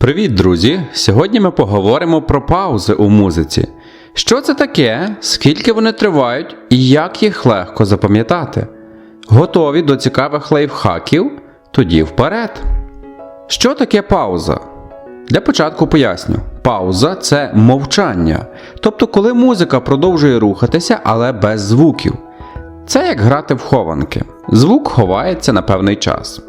Привіт, друзі! Сьогодні ми поговоримо про паузи у музиці. Що це таке, скільки вони тривають і як їх легко запам'ятати? Готові до цікавих лайфхаків? Тоді вперед! Що таке пауза? Для початку поясню. Пауза це мовчання, тобто коли музика продовжує рухатися, але без звуків. Це як грати в хованки. Звук ховається на певний час.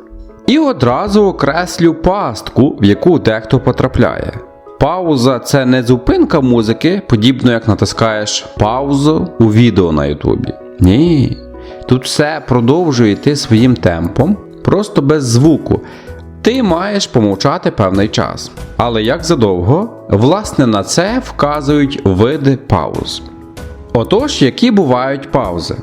І одразу окреслю пастку, в яку дехто потрапляє. Пауза це не зупинка музики, подібно як натискаєш паузу у відео на Ютубі. Ні. Тут все продовжує йти своїм темпом, просто без звуку. Ти маєш помовчати певний час. Але як задовго, власне на це вказують види пауз. Отож, які бувають паузи?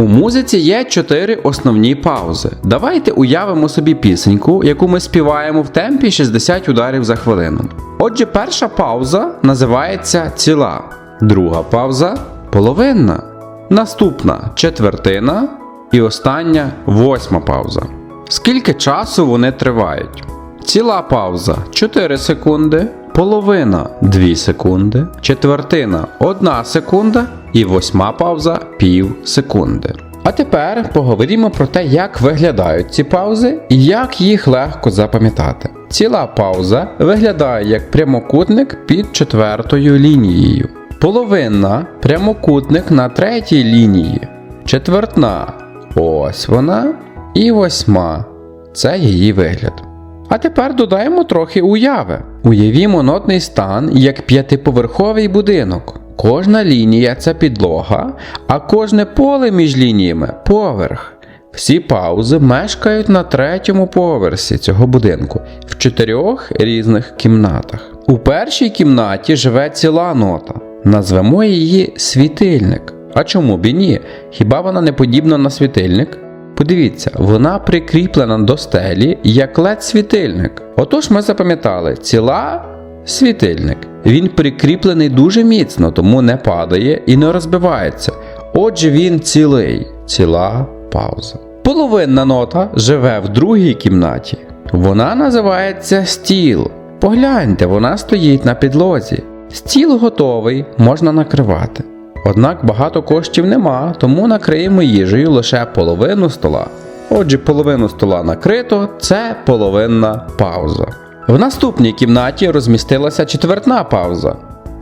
У музиці є чотири основні паузи. Давайте уявимо собі пісеньку, яку ми співаємо в темпі 60 ударів за хвилину. Отже, перша пауза називається ціла, друга пауза половинна, наступна четвертина і остання восьма пауза. Скільки часу вони тривають? Ціла пауза 4 секунди, половина 2 секунди, четвертина 1 секунда і восьма пауза пів секунди. А тепер поговоримо про те, як виглядають ці паузи і як їх легко запам'ятати. Ціла пауза виглядає як прямокутник під четвертою лінією. Половинна прямокутник на третій лінії. Четвертна ось вона. І восьма це її вигляд. А тепер додаємо трохи уяви. Уявімо нотний стан як п'ятиповерховий будинок. Кожна лінія це підлога, а кожне поле між лініями поверх. Всі паузи мешкають на третьому поверсі цього будинку в чотирьох різних кімнатах. У першій кімнаті живе ціла нота. Назвемо її світильник. А чому б і ні? Хіба вона не подібна на світильник? Подивіться, вона прикріплена до стелі як led світильник. Отож ми запам'ятали, ціла світильник. Він прикріплений дуже міцно, тому не падає і не розбивається. Отже, він цілий, ціла пауза. Половинна нота живе в другій кімнаті. Вона називається стіл. Погляньте, вона стоїть на підлозі. Стіл готовий, можна накривати. Однак багато коштів нема, тому накриємо їжею лише половину стола. Отже, половину стола накрито це половинна пауза. В наступній кімнаті розмістилася четвертна пауза.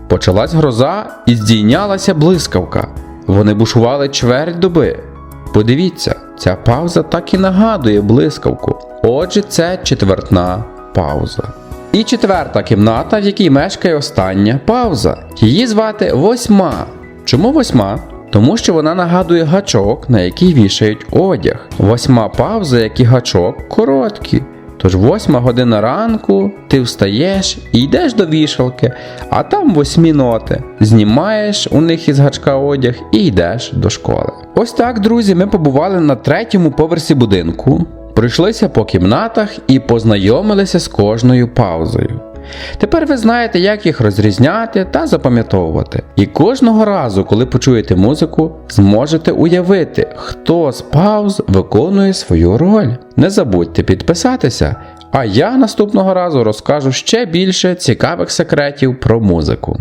Почалась гроза і здійнялася блискавка. Вони бушували чверть доби. Подивіться, ця пауза так і нагадує блискавку. Отже, це четвертна пауза. І четверта кімната, в якій мешкає остання пауза. Її звати восьма. Чому восьма? Тому що вона нагадує гачок, на який вішають одяг. Восьма пауза, як і гачок, короткі. Тож восьма година ранку ти встаєш і йдеш до вішалки, а там восьмі ноти. Знімаєш у них із гачка одяг і йдеш до школи. Ось так, друзі, ми побували на третьому поверсі будинку, пройшлися по кімнатах і познайомилися з кожною паузою. Тепер ви знаєте, як їх розрізняти та запам'ятовувати. І кожного разу, коли почуєте музику, зможете уявити, хто з пауз виконує свою роль. Не забудьте підписатися, а я наступного разу розкажу ще більше цікавих секретів про музику.